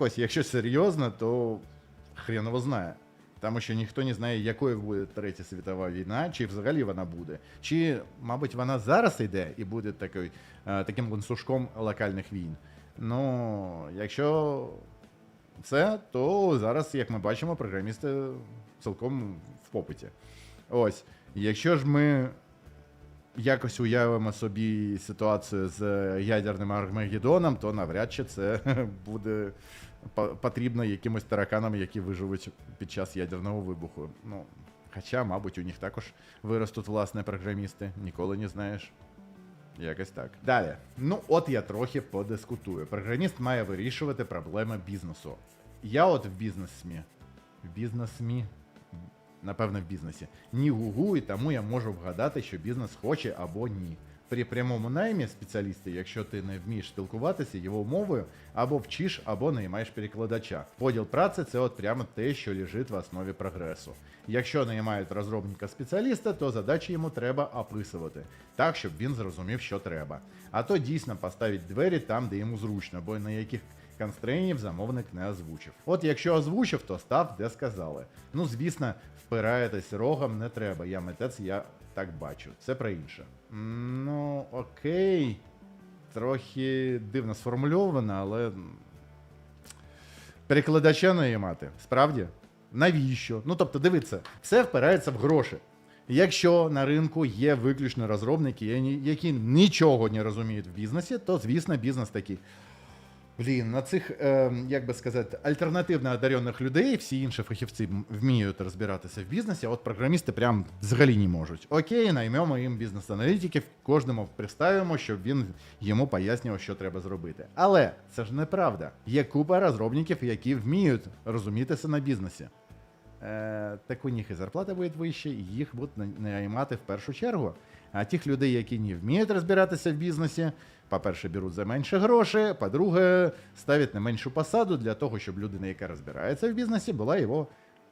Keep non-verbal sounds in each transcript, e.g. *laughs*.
Так ось, якщо серйозно, то хреново знає. Тому що ніхто не знає, якою буде третя світова війна, чи взагалі вона буде. Чи, мабуть, вона зараз йде і буде такий, е, таким ланцюжком локальних війн. Ну, якщо це, то зараз, як ми бачимо, програмісти цілком в попиті. Ось, якщо ж ми якось уявимо собі ситуацію з ядерним Армагеддоном, то навряд чи це *laughs* буде потрібно якимось тараканам, які виживуть під час ядерного вибуху. Ну, хоча, мабуть, у них також виростуть власне програмісти, ніколи не знаєш. Якось так. Далі. Ну, от я трохи подискутую. Програміст має вирішувати проблеми бізнесу. Я от в бізнес-смі. В бізнес-смі. Напевно, в бізнесі. Ні гугу, і тому я можу вгадати, що бізнес хоче або ні. При прямому наймі спеціалісти, якщо ти не вмієш спілкуватися його мовою, або вчиш, або наймаєш перекладача. Поділ праці це от прямо те, що лежить в основі прогресу. Якщо наймають розробника спеціаліста, то задачі йому треба описувати, так, щоб він зрозумів, що треба. А то дійсно поставить двері там, де йому зручно, бо на яких констрейнів замовник не озвучив. От якщо озвучив, то став, де сказали. Ну, звісно, впираєтесь рогом не треба. Я митець, я так бачу. Це про інше. Ну, окей. Трохи дивно сформульовано, але. Перекладача наймати. Справді? Навіщо? Ну тобто, дивіться, все впирається в гроші. Якщо на ринку є виключно розробники, які нічого не розуміють в бізнесі, то звісно бізнес такий. Блін, на цих, е, як би сказати, альтернативно одарених людей, всі інші фахівці вміють розбиратися в бізнесі, а от програмісти прям взагалі не можуть. Окей, наймемо їм бізнес-аналітиків, кожному представимо, щоб він йому пояснював, що треба зробити. Але це ж неправда. Є купа розробників, які вміють розумітися на бізнесі. Е, так у них і зарплата буде вища, і їх будуть наймати в першу чергу. А тих людей, які не вміють розбиратися в бізнесі, по-перше, беруть за менше грошей, по-друге, ставлять на меншу посаду для того, щоб людина, яка розбирається в бізнесі, була його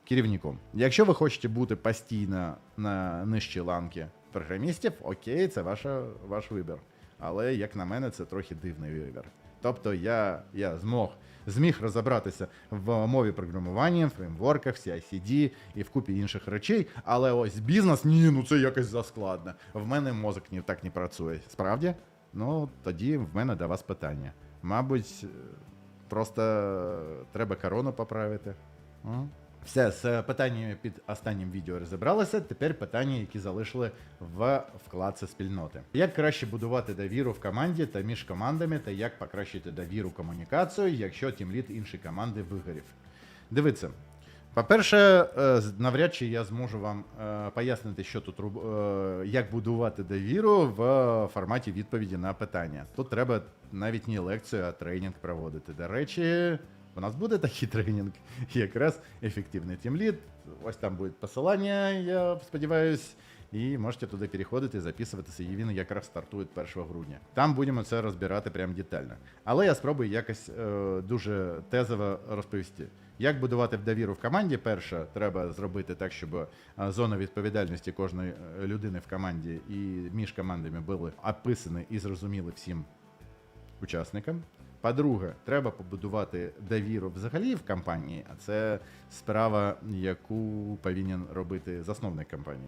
керівником. Якщо ви хочете бути постійно на нижчій ланки програмістів, окей, це ваша, ваш вибір. Але, як на мене, це трохи дивний вибір. Тобто я, я змог, зміг розібратися в мові програмування, фреймворках, CICD і в купі інших речей, але ось бізнес, ні, ну це якось заскладно. В мене мозок ні, так не працює. Справді? Ну, тоді в мене до вас питання. Мабуть, просто треба корону поправити. Все, з питаннями під останнім відео розібралися. Тепер питання, які залишили в вкладці спільноти. Як краще будувати довіру в команді та між командами, та як покращити довіру комунікацію, якщо тімліт іншої команди вигорів? Дивіться. По-перше, е, навряд чи я зможу вам е, пояснити, що тут е, як будувати довіру в форматі відповіді на питання. Тут треба навіть не лекцію, а тренінг проводити. До речі, у нас буде такий тренінг, якраз ефективний тімліт. Ось там буде посилання, я сподіваюся. І можете туди переходити, записуватися, і він якраз стартує 1 грудня. Там будемо це розбирати прям детально. Але я спробую якось е, дуже тезово розповісти. Як будувати довіру в команді? Перше, треба зробити так, щоб е, зона відповідальності кожної е, людини в команді і між командами були описані і зрозуміли всім учасникам. По-друге, треба побудувати довіру взагалі в компанії, а це справа, яку повинен робити засновник компанії.